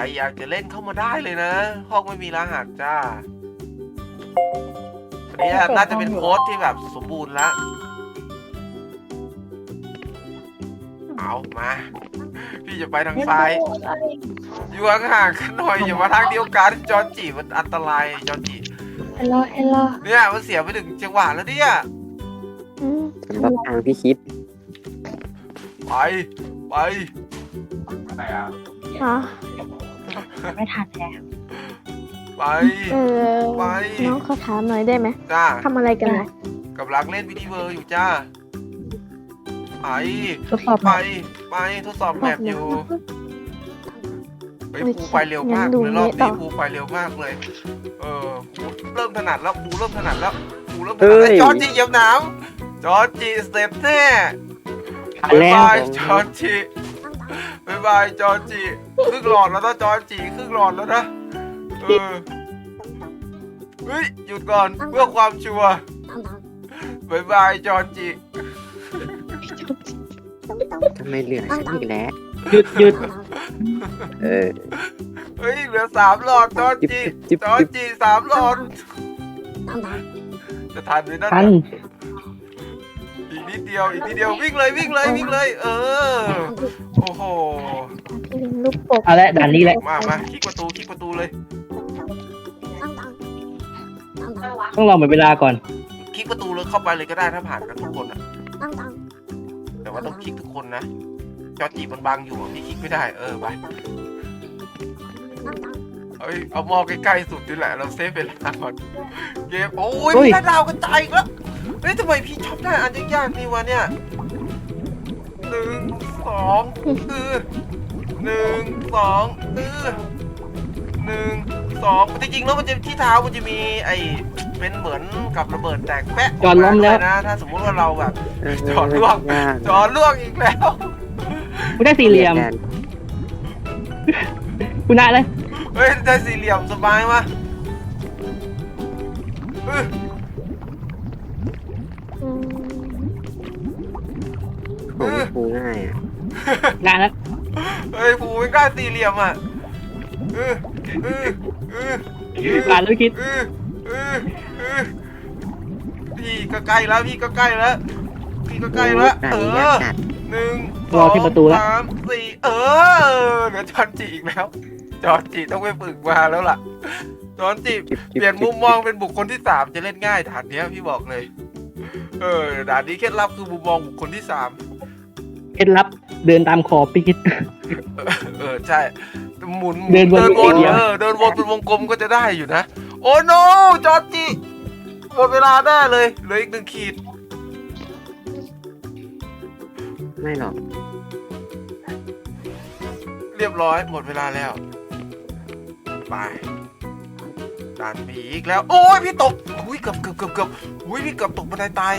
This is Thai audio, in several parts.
รอยากจะเล่นเข้ามาได้เลยนะ ห้องไม่มีรหัสจ้าอันนี้น่าจะเป็นโค้ดที่แบบสมบูรณ์แล้วเอามา พี่จะไปทางซ้ายอยู่ห่างๆกันหน่อยอย่ามาทางเดียวกันจอร์จิมันอันตรายจอร์จิเอลโลเอลโลเนี่ยมันเสียไปถึงจังหวะแล้วเนี่ยอืมสำหรับทางพี่คิด ไป ไปอ๋อ ไม่ทันแล้ว ไป เออไป น้องขอถามหน่อยได้ไหมจ้าทำอะไรกันนะกำลังเล่นวิดีเวอร์อยู่จ้า ไป ทดสอบไป ไปทดสอบแมปอยู่เฮ้ยภูไปเร็วมากเลยรอบนี้ภูไปเร็วมากเลย เออภูเริ่มถนัดแล้วภูเริ่มถนัดแล้วภูเริ่มถนัดแล้วจอร์จิเหยียบหนาวจอร์จิสเต็ปแน่ผ่านบายแล้วบายจอร์จิบายบายจอร์จิครึ่งหลอดแล้วนะจอร์จิครึ่งหลอดแล้วนะเออเฮ้ยหยุดก่อนเพื่อความชัวร์บายบายจอร์จิทำไมเหลือฉันอีกแล้วหยุดหยุดเออเฮ้ยเหลือสามหลอดจอร์จิบจิจิบจอร์จิบจิสามหลอดจะทันไหมนั่นทันน่ะอีกนิดเดียวอีกนิดเดียววิ่งเลยวิ่งเลยวิ่งเลย เออ เอาละด่านนี้แหละมามาคลิกประตูคลิกประตูเลยต้องรอหมดเวลาก่อนคลิกประตูเลยเข้าไปเลยก็ได้ถ้าผ่านกันทุกคนอะแต่ว่าต้องคลิกทุกคนนะจอจีมันบังอยู่อะพี่คลิกไม่ได้เออไปเอ้ยเอามอใกล้ๆสุดนี่แหละเราเซฟเวลาก่อนเกมโอ้ยเฮ้ยพี่ได้ดาวกระจายอีกแล้วเฮ้ยทำไมพี่ชอบได้อันยากๆนี่วะเนี่ยหนึ่งสองเออ หนึ่งสองเออหนึ่งสองจริงๆแล้วมันจะที่เท้ามันจะมีไอ้เป็นเหมือนกับระเบิดแตกแปะจอดล้มแล้ว นะ ถ้าสมมุติว่าเราแบบเออจอดล่วงยากจอล่วงอีกแล้วกูได้สี่เหลี่ยมกูนะเลยเฮ้ยได้สี่เหลี่ยมสบายวะเอออืมของพี่ฟูง่ายอะงานแล้ว เฮ้ยผูไม่กล้าสี่เหลี่ยมอะเออเออเอองานแล้วคิดเออเออเออพี่ก็ใกล้แล้วพี่ก็ใกล้แล้ว พี่ก็ใกล้แล้วด่านเอนี้ยาอกจัดหนึ่งสรอองที่ประตูแล้วสามสี่เออเหลือจอนจีอีกแล้ว จอนจีต้องไปฝึกมาแล้วล่ะ จอนจีจิบจิบเปลี่ยนจิบมุมมองเป็นบุคคลที่สามจะเล่นง่ายด่านเนี้ยพี่บอกเลย เออด่านนี้เคล็ดลับคือมุมมองบุคคลที่สาม เคล็ดลับเดินตามขอบพี่คิด เออใช่หมุนหมุเดินวนเดินวนเดียว เออเดินวนเป็นวงกลมก็จะได้อยู่นะ โอ้โนจอร์จิหมดเวลาได้เลยเหลืออีกหนึ่งขีด ไม่หรอกเรียบร้อยหมดเวลาแล้ว ไปด่านผีอีกแล้ว โอ้ยพี่ตกอุ้ยเกือบเกือบเกือบเกือบอุ้ยพี่เกือบตกบันไดตาย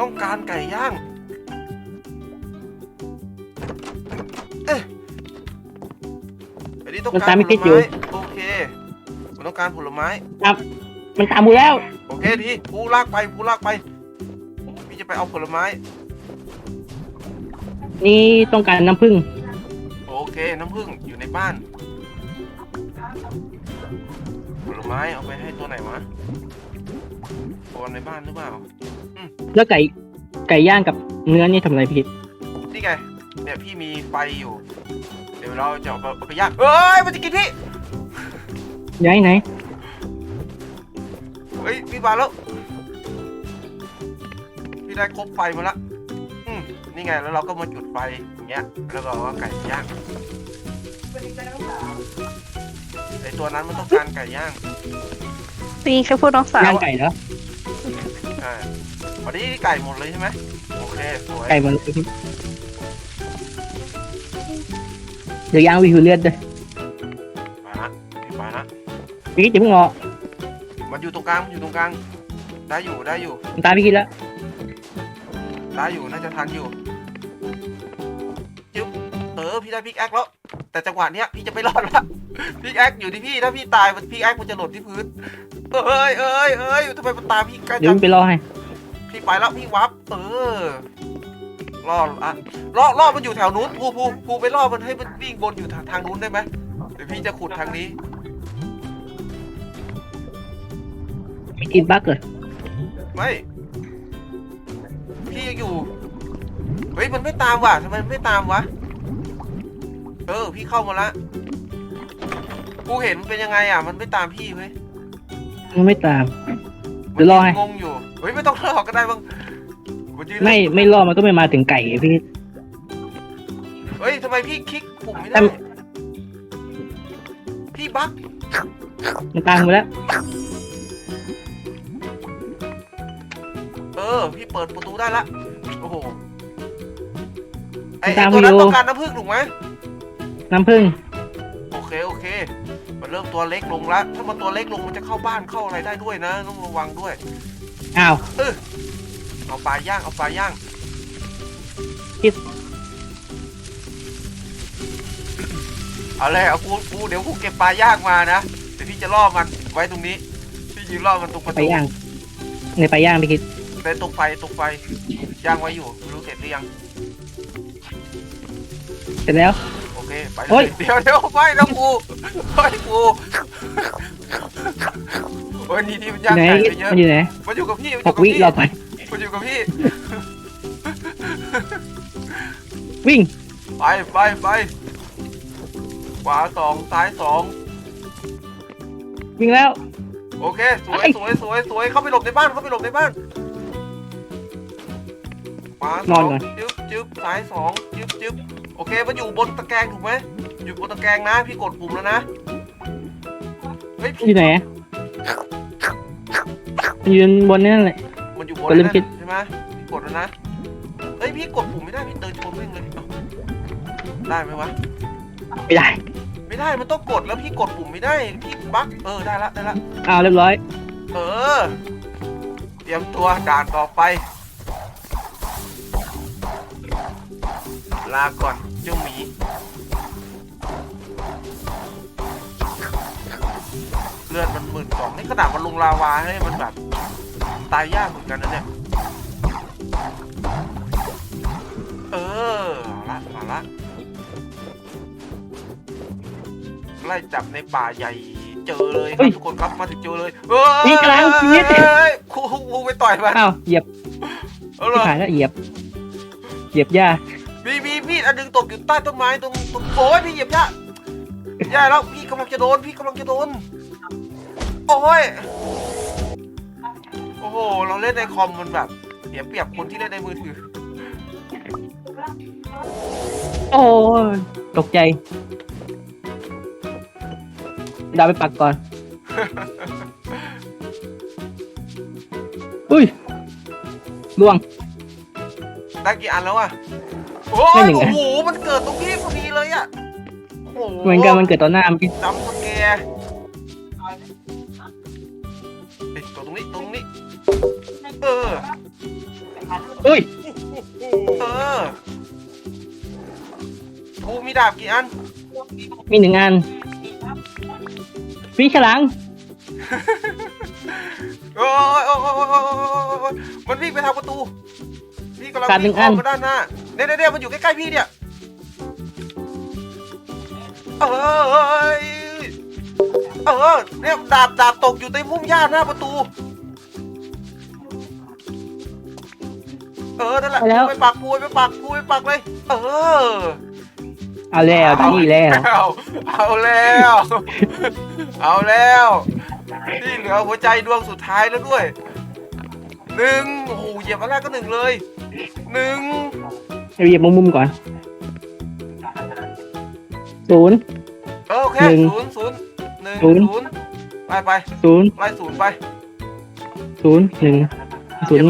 ต้องการไก่ย่าง เอ๊ะอันนี้ต้องมันการตามผไม่ลคิดอยู่ไม้โอเคมันต้องการผลไม้มันตามกูแล้ว โอเคทีผู้ลากไปผู้ลากไปพี่จะไปเอาผลไม้ นี่ต้องการน้ำผึ้งโอเคน้ำผึ้งอยู่ในบ้าน ผลไม้เอาไปให้ตัวไหนวะตัวในบ้านหรือเปล่า แล้วไก่ไก่ย่างกับเนื้อนี่ทำอะไรพี่คิดนี่ไง เนี่ยพี่มีไฟอยู่ เดี๋ยวเราจะเอาไปเอาไปย่างเอ้ยมันจะกินพี่ย้ายไหนเฮ้ยพี่มาแล้ว พี่ได้ครบไฟมาละอืมนี่ไงแล้วเราก็มาจุดไฟอย่างเงี้ย แล้วก็เอาไก่ย่างไอตัวนั้นมันต้องการไก่ย่างนี่แค่พูดน้องสาวย่างไก่แล้วใช่ วันนี้ไก่หมดเลยใช่ไหมโอเคสวยไก่มันเลยพี่เดี๋ยวย่างวิวเลือดด้วยไปละไปละพี่คิดจะเพิ่งงอมันอยู่ตรงกลางมันอยู่ตรงกลาง ได้อยู่ได้อยู่มันตามพี่คิดแล้วได้อยู่น่าจะทันอยู่จึ๊บเออพี่ได้พิกแอคแล้ว แต่จังหวะเนี้ยพี่จะไม่รอดละพิกแอคอยู่ที่พี่ถ้าพี่ตายมันพิกแอคมันจะหล่นที่พื้นเอ้ยเอ้ยเอ้ยทำไมมันตามพี่ใกล้เดี๋ยวจัมังนไปรอให้ พี่ไปแล้วพี่วับเออล่ออะล่อล่อมันอยู่แถวนู้นภูภูภูไปล่อมันให้มันวิ่งบนอยู่ทางทางนู้นได้ไหมเดี๋ยวพี่จะขุดทางนี้ไม่กินบั๊กเลยไม่พี่ยังอยู่เฮ้ยมันไม่ตามว่ะทำไมมันไม่ตามวะเออ พี่เข้ามาละกูเห็นมันเป็นยังไงอะ มันไม่ตามพี่เว้ยมันไม่ตาม เดี๋ยวรอให้งงอยู่เฮ้ยไม่ต้องรอก็ได้บ้างนยืนไม่ไม่ล่อมันก็ไม่มาถึงไก่พี่ เฮ้ยทำไมพี่คลิกปุ่มไม่ได้ทพี่บั๊กมันตามไปแล้ว เออ พี่เปิดประตูได้ละ โอ้โห ไอ้ตาไอ้มตัวนั้นอยู่ต้องการน้ำผึ้งถูกไหม น้ำผึ้งโอเค โอเค มันเริ่มตัวเล็กลงแล้วถ้ามันตัวเล็กลงมันจะเข้าบ้านเข้าอะไรได้ด้วยนะ ต้องระวังด้วย อ้าว เอาปลาย่างเอาปลาย่างคิดเอาเลยเอากูกูเดี๋ยวกูเก็บปลาย่างมานะเดี๋ยวพี่จะล่อมันไว้ตรงนี้พี่ยืนล่อมันตรงประไปตูย่างในไปย่างพี่คิดในตรงไฟตรงไฟย่างไว้อยู่ไม่รู้เสร็จหรือยังเสร็จแล้วโอเค ไปเลเฮ้ย ยเดี๋ยวเดี๋ยวไม่นะกูไม่กูโอ้ยนี่ที่มันอยู่ย่างไหนไก่ไปเยอะมันอยู่ไหนมันอยู่กับพี่มันอหยู่กกับวิพี่รอไป มันอยู่กับพี่วิ่ง ไปไปไปขวาสองซ้ายสองวิ่งแล้ว โอเคสวยไอ้สวยสวยสวยเข้าไปหลบในบ้านเข้าไปหลบในบ้านขวาสนออนงก่อน จึ๊บจึ๊บซ้ายสองจึ๊บจึ๊บ โอเคมันอยู่บนตะแกรงถูกไหมอยู่บนตะแกรงนะ พี่กดปุ่มแล้วนะเฮ้ยอพี่ยู่ไหนอะมันอยู่บนนั่นแหละ มันอยู่บนกดลืมนั่นคิดใช่ไหมพี่กดแล้วนะเฮ้ยพี่กดปุ่มไม่ได้พี่เดินชนแม่งเลยเอ้าได้ไหมวะ ไม่ได้ไม่ได้มันต้องกดแล้วพี่กดปุ่มไม่ได้พี่บั๊กเออได้ละได้ละ อ้าวเรียบร้อย เออ เตรียมตัวด่านต่อไป ลาก่อนเจ้าหมีเลือดมันหมื่นสองนี่ขนาดมันลงลาวาให้มันแบบตายยากเหมือนกันนะเนี่ย เออเอาละมาละไล่จับในป่าใหญ่เจอเลยคเฮ้รับยทุกคนครับมาถึงเจอเลยเฮ้ยนี่กำลังนี่ครูครูไปต่อยมันอ้าวเหยียบเอาเหรที่อขายแล้วเหยียบ เหยียบหญ้ามีมีมีด อันหนึงตกอยู่ใต้ต้นไม้ตรงตรงโอ้ยพี่เหยียบหญ้าหญ้าแล้วพี่กำลังจะโดนพี่กำลังจะโดนโอ้ยโอ้โหเราเล่นในคอมมันแบบเสียเปรียบคนที่เล่นในมือถือโอ้ยตกใจ ดาวไปปักก่อน อุ้ยล่วง ได้กี่อันแล้วอะโอ้ ได้ยหนึ่งอัโอ้นโหมันเกิดตรงพี่พอดีเลยอะโอ้โหเหมือนกันมันเกิดต่อหน้าเมื่อกี้จำสแกร์เอ้ยตัวตรงนี้ตรงนี้ เอออุ้ยเออทูมีดาบกี่อัน มีหนึ่งอันวิ่งฉลังโอ้ยโอ้ยโอ้ยโอ้ยโอ้ยโอ้ยมันวิ่งไปทางประตู พี่กำลังขาดหนึ่วิ่งงอ้อัอนมมาด้านหน้า เนี่ยเนี่ยเนี่ยมันอยู่ใกล้ๆพี่เนี่ยเอ้ยเออเนี่ยดาบดาบตกอยู่ในมุมหญ้าหน้าประตู เออนั่นแหละไปแล้วพูไปปักพูไปปักพูไปปักเลย เออ เอาแล้วตอนนี้แล้วเอาเอาแล้ว เอาแล้วนี่เหลือหัวใจดวงสุดท้ายแล้วด้วยหนึ่งโอ้โหเหยียบอันแรกก็หนึ่งเลยหนึ่ง เดี๋ยวเหยียบมุมๆก่อนศูนย์ เออโอเคหนึ่งศูนย์ศูนย์หนึ่งศูนย์ ศูนย์ไปไปศูนย์ไล่ศูนย์ไปศูนย์หนึ่งศูนย์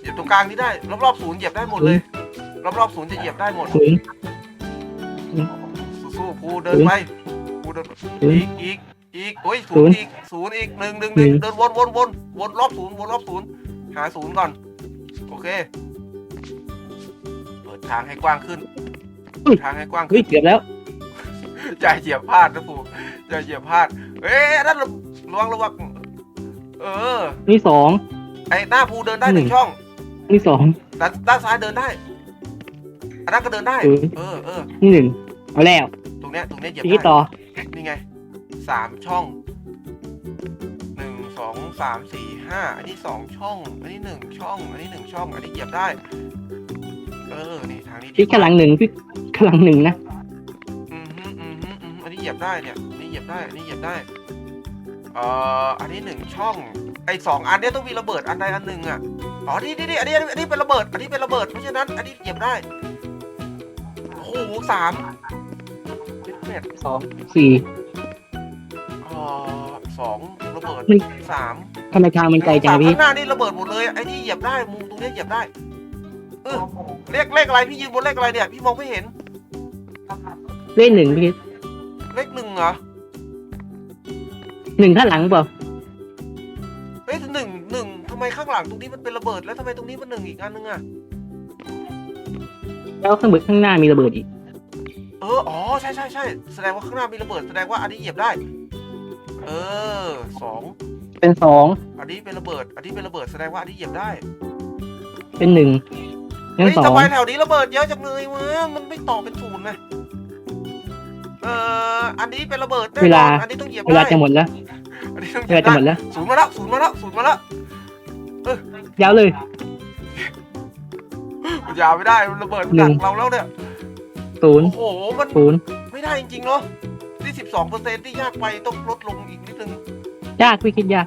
เหยียบตรงกลางนี่ได้รอบๆศูนย์เหยียบได้หมดเลยรอบๆศูนย์จะเหยียบได้หมด ศูนย์ สู้ๆภูเดินไปภูเดินศูนย์อีกอีกอีกโอ้ยศูศูนนย์ย์อีกศูนย์อีกหนึ่งหนึ่งหนึ่งหนึ่ง เดินวนวนวนวนรอบศูนย์วนรอบศูนย์หาศูนย์ก่อน โอเคเปิด ทางให้กว้างขึ้นเปิดทางให้กว้างเฮ้ขึ้ยนเกือบแล้วอย่าเหยียบพลาดนะภูอย่าเหยียบพลาดเอ้ยนั่นระระวังระวังเออ นี่สองไอ้หน้าภูเดินได้หนึ่งหนึ่งช่อง นี่สองด้านด้านซ้ายเดินได้อันนั้นก็เดินได้ศูนย์เออเออหนึ่งเอาแล้ว ตรงเนี้ยตรงเนี้ยเหยียบพี่ได้ต่อ นี่ไงสามช่องหนึ่งสองสามสี่ห้าอันนี้สองช่อง อันนี้หนึ่งช่อง อันนี้หนึ่งช่อง อันนี้เหยียบได้ เออ นี่ทางนี้ดีพี่ข้างหลังหนึ่งพี่ข้างหลังหนึ่งนะอืมฮึอืมฮึอืมฮึอันนี้เหยียบได้เนี่ยอันนี้เหยียบได้ อันนี้เหยียบได้ เอ่อ อันนี้หนึ่งช่อง ไอ้สองอันเนี้ยต้องมีระเบิดอันใดอันหนึ่งอะ อ๋อ นี่นี่นี่อันนี้อันนี้เป็นระเบิด อันนี้เป็นระเบิด เพราะฉะนั้น อันนี้เหยียบได้ โอ้โหสามเจ็ดแปดสองสี่เอ่อสองระเบิดมันสาม ทำไมทางมันไกลจังสามอะพี่ ข้างหน้านี่ระเบิดหมดเลยไอ้นี่เหยียบได้มุมตรงเนี้ยเหยียบได้ เออ เลขเลขอะไรพี่ยืนบนเลขอะไรเนี่ย พี่มองไม่เห็น เล่นหนึ่งพี่เลขหนึ่งเหรอหนึ่งข้างหลังเปล่าเฮ้ยหนึ่งหนึ่งทำไมข้างหลังตรงนี้มันเป็นระเบิดแล้วทำไมตรงนี้มันหนึ่งอีกอันนึงอะแล้วข้างบนข้างหน้ามีระเบิดอีก เอออ๋อใช่ใช่ใช่แสดงว่าข้างหน้ามีระเบิดแสดงว่าอันนี้เหยียบได้ เออสองเป็นสองอันนี้เป็นระเบิด อันนี้เป็นระเบิดแสดงว่าอันนี้เหยียบได้ เป็นหนึ่ง งั้นเฮ้ยสองทำไมแถวนี้ระเบิดเยอะจังเลยวะมันไม่ต่อเป็นศูนย์นะเอออันนี้เป็นระเบิดแน่นอนอันนี้ต้องเหยียบเวลาได้จะหมดแล้วอันนี้ต้องเหเวยียลาบจะได้หมดแล้วศูนย์มาแล้วศูนย์มาแล้วศูนย์มาแล้วยาวเลยมันยาวไม่ได้มันระเบิดหนึ่ดังกเราแล้วเนี่ยศูนย์โอ้โหมันศูนย์ไม่ได้จริงๆเนาะที่สิบสองเปอร์เซ็นต์ที่ยากไปต้องลดลงอีกนิดนึงยากพี่คิดยาก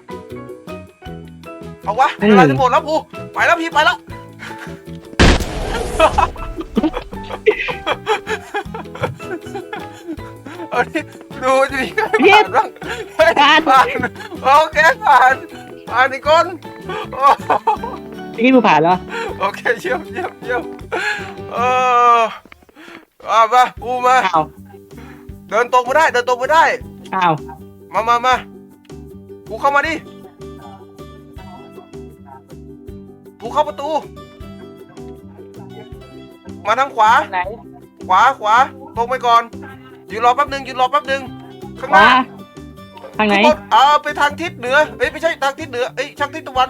เอาวะอืมเวลาจะหมดแล้วปูไปแล้วพี่ไปแล้ว เอาดิดูจะมีใครผ่านบ้างเฮ้ยผ่านผ่านโอเคผ่านผ่านอีกคนโอ้พี่คิดผู้ผ่านแล้วโอเคเยี่ยมเยี่ยมเยี่ยมเออเอามาปูมา อ้าวเดินตรงมาได้ เดินตรงมาได้ อ้าวมามามาปูเข้ามาดิปูเข้าประตู มาทางขวา ไหนขวาขวาตรงไปก่อนยืนรอแป๊บหนึ่งยืนรอแป๊บหนึ่งข้างขหวาน้าทางไหนข้างบนเอาไปทางทิศเหนือ เอ้ยไม่ใช่ทางทิศเหนือ เอ้ยทางทิศตะวัน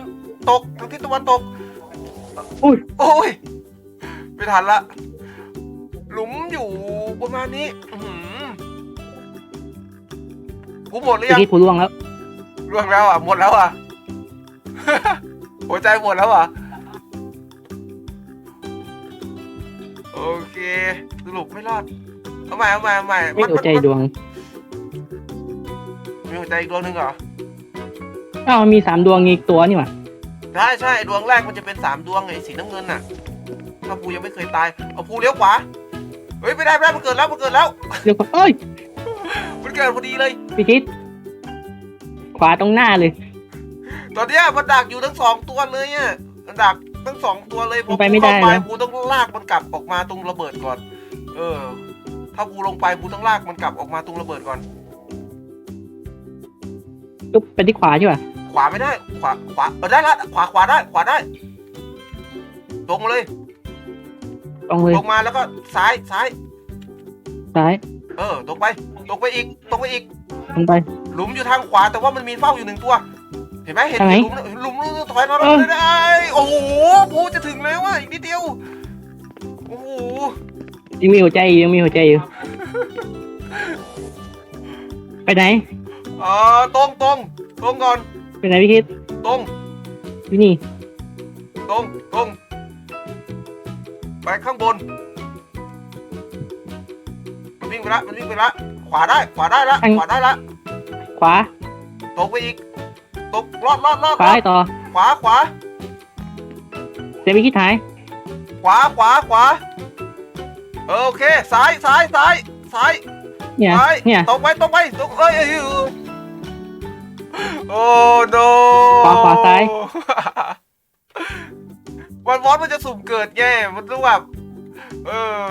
ตก ทางทิศตะวันตก อุ้ย โอ้ยไม่ทันละ หลุมอยู่ประมาณนี้อื้อหือกูหมดหรือพี่ยังคิดผู้ล่วงแล้วร่วงแล้วอะ หมดแล้วอะ หัวใจหมดแล้วอะ โอเคสรุปไม่รอดเอาใหม่เอาใหม่เอาใหม่ไม่หัวใจดวงมีหัวใจอีกดวงหนึ่งเหรออ้าวมีสามดวงอีกตัวนี่หว่าใช่ใช่ดวงแรกมันจะเป็นสามดวงไอ้สีน้ำเงินน่ะถ้าภูยังไม่เคยตายเอาภูเลี้ยวขวาเฮ้ยไม่ได้ไม่ได้มันเกิดแล้วมันเกิดแล้วเดี๋ยวก่อนเอ้ยมันเกิดพอดีเลยพี่คิดขวาตรงหน้าเลย ตอนเนี้ยมันดักอยู่ทั้งสองตัวเลยอะมันดัก ทั้งสองตัวเลยมันไปไม่ได้ภูเข้านะภูต้องลากมันกลับออกมาตรงระเบิดก่อน เออ ถ้าภูลงไปภูต้องลากมันกลับออกมาตรงระเบิดก่อน จุ๊บไปที่ขวาใช่ป่ะขวาไม่ได้ ขวาขวาเออได้ละขวาขวาได้ ขวาได้ ตรงมาเลยตรงเลยตรงมาแล้วก็ซ้ายซ้าย ซ้ายเออตรงไปตรงไปอีกตรงไปอีก ตรงไปหลุมอยู่ทางขวาแต่ว่ามันมีเฝ้าอยู่หนึ่งตัวเห็นไหมเห็นทางไหนหลุมหลุมหลุมถอยถอยถเอออยได้ โอ้โหภูจะถึงแล้วอะอีกนิดเดียว โอ้โห ยังมีหัวใจอยู่ยังมีหัวใจอยู่ ไปไหนเออตรงตรงตรงก่อน ไปไหนพี่คิด ตรงที่นี่ ตรงตรงไปข้างบน มันวิ่งไปละ มันวิ่งไปละ ขวาได้ ขวาได้ละ ขวาได้ละ ขวา ตรงไปอีก ตรงลอดลอดลอดขวาให้ต่อขวาขวาเดี๋ยวพี่คิดหายขวาขวาขวาเออโอเคซ้ายซ้ายซ้ายซ้ายเนี่ยซ้ายเนี่ยตรงไปตรงไปตรงเอ้ยเอ้ยเอ้ยโอ้โนขวาขวาซ้าย วันวอนมันจะสุ่มเกิดไงมันรู้แบบเออ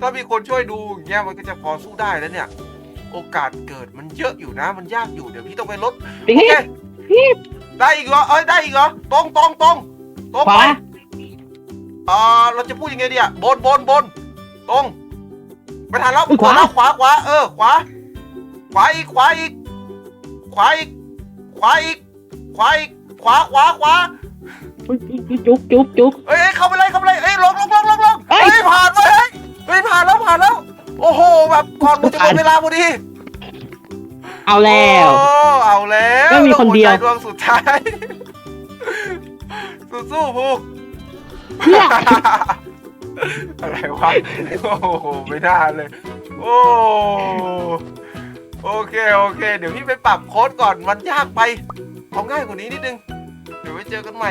ถ้ามีคนช่วยดูอย่างเงี้ยมันก็จะพอสู้ได้แล้วเนี่ย โอกาสเกิดมันเยอะอยู่นะ มันยากอยู่เดี๋ยวพี่ต้องไปลดพี่โอคิเคดพี่ ได้อีกเหรอ เอ้ยได้อีกเหรอ ตรงตรงตรงตรงขวาไปอ่าเราจะพูดยังไงดีอะบนบนบนตรงไปทันแล้วขวาแล้วขวาขวาเออขวา ขวาอีกขวาอีก ขวาอีก ขวาอีก ขวาอีก ขวาขวาขวาจุ๊บจุ๊บจุ๊บจุ๊บเอ้ยเอ้ยเข้าไปเลยเข้าไปเลยเอ้ยลงลงลงลงลงเอ้ยเอ้ยผ่านไปเฮ้ยครับก่อนมันจะหมดเวลาพอดี เอาแล้ว โอ้เอาแล้วไม่มีคนเดียวหัใจดวงสุดท้าย สู้ๆภูอะไรวะ โอ้โห ไม่น่าเลย โอ้โอเค โอเค เดี๋ยวพี่ไปปรับโค้ดก่อน มันยากไป เอาง่ายกว่านี้นิดนึง เดี๋ยวไว้เจอกันใหม่